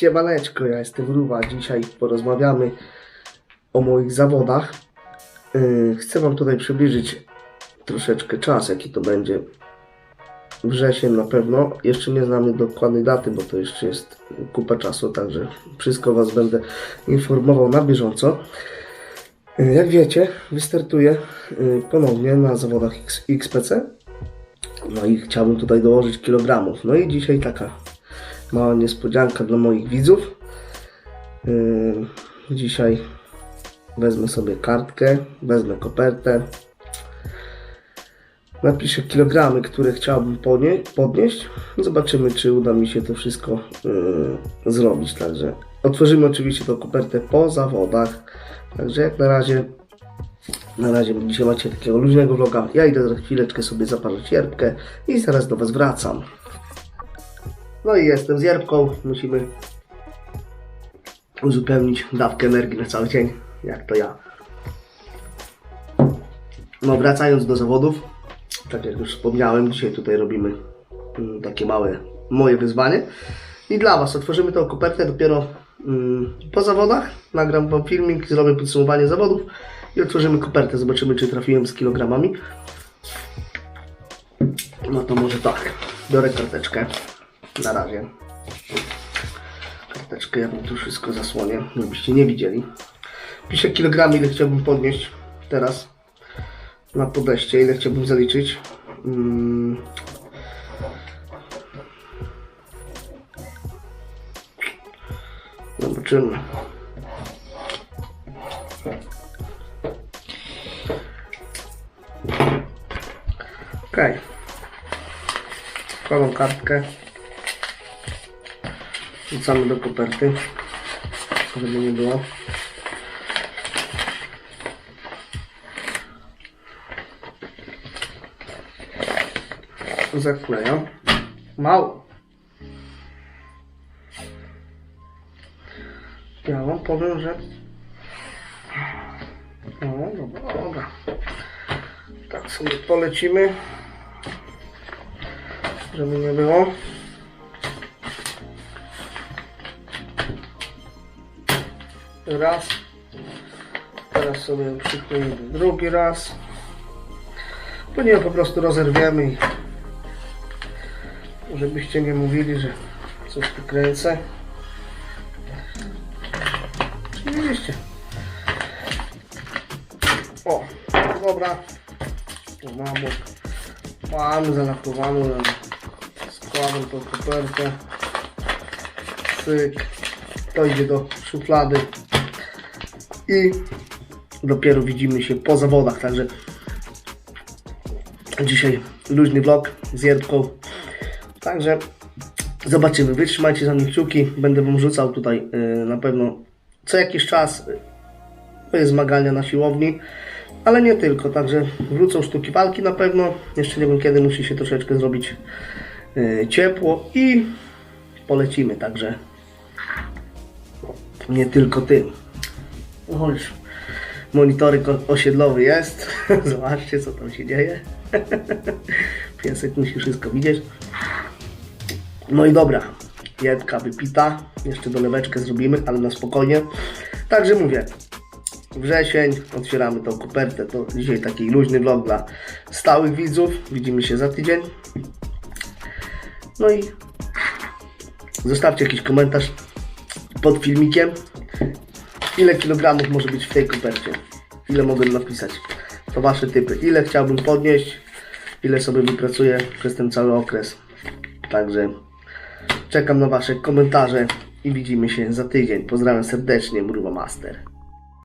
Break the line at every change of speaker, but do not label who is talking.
Siemaneczko, ja jestem Ruwa. Dzisiaj porozmawiamy o moich zawodach. Yy, Chcę Wam tutaj przybliżyć troszeczkę czas, jaki to będzie. Wrzesień na pewno. Jeszcze nie znamy dokładnej daty, bo to jeszcze jest kupa czasu, także wszystko Was będę informował na bieżąco. Yy, Jak wiecie, wystartuję yy, ponownie na zawodach XPC. No i chciałbym tutaj dołożyć kilogramów. No i dzisiaj taka mała niespodzianka dla moich widzów. Yy, dzisiaj wezmę sobie kartkę, wezmę kopertę. Napiszę kilogramy, które chciałbym podnieść. Zobaczymy, czy uda mi się to wszystko yy, zrobić. Także otworzymy oczywiście tą kopertę po zawodach. Także jak na razie na razie dzisiaj macie takiego luźnego vloga. Ja idę za chwileczkę sobie zaparzyć jerbkę i zaraz do Was wracam. No i jestem z jerbką. Musimy uzupełnić dawkę energii na cały dzień, jak to ja. No wracając do zawodów, tak jak już wspomniałem, dzisiaj tutaj robimy mm, takie małe moje wyzwanie. I dla Was otworzymy tą kopertę dopiero mm, po zawodach. Nagram Wam filmik, zrobię podsumowanie zawodów i otworzymy kopertę. Zobaczymy, czy trafiłem z kilogramami. No to może tak. Biorę karteczkę. Na razie. Karteczkę, ja wam tu wszystko zasłonię, żebyście nie widzieli. Piszę kilogramy, ile chciałbym podnieść teraz na podejście, ile chciałbym zaliczyć. Mm. Zobaczymy. Okej. Wkładam kartkę. Wrzucamy do koperty. Żeby nie było. Zaklejam. Mało. Ja wam powiem, że... No, dobra, dobra. Tak sobie polecimy. Żeby nie było. Raz. Teraz sobie przykleimy drugi raz. Później po prostu rozerwiemy i żebyście nie mówili, że coś tu kręcę. Oczywiście. O, dobra. Tu Mamy, mamy zalakowaną. Składam tą kopertę. Cyk. To idzie do szuflady i dopiero widzimy się po zawodach, także dzisiaj luźny vlog z Jertką, także zobaczymy, wytrzymajcie za mnie kciuki, będę Wam rzucał tutaj yy, na pewno co jakiś czas. Yy, zmagania na siłowni, ale nie tylko, także wrócą sztuki walki na pewno, jeszcze nie wiem kiedy musi się troszeczkę zrobić yy, ciepło i polecimy, także nie tylko tym. O, monitoryk osiedlowy jest. Zobaczcie, co tam się dzieje. Piesek musi wszystko widzieć. No i dobra. Jedka wypita. Jeszcze doleweczkę zrobimy, ale na spokojnie. Także mówię. Wrzesień, otwieramy tą kopertę. To dzisiaj taki luźny vlog dla stałych widzów. Widzimy się za tydzień. No i zostawcie jakiś komentarz pod filmikiem ile kilogramów może być w tej kopercie. Ile mogę napisać. To wasze typy. Ile chciałbym podnieść, ile sobie wypracuję przez ten cały okres. Także czekam na wasze komentarze i widzimy się za tydzień. Pozdrawiam serdecznie, Mruwa Master.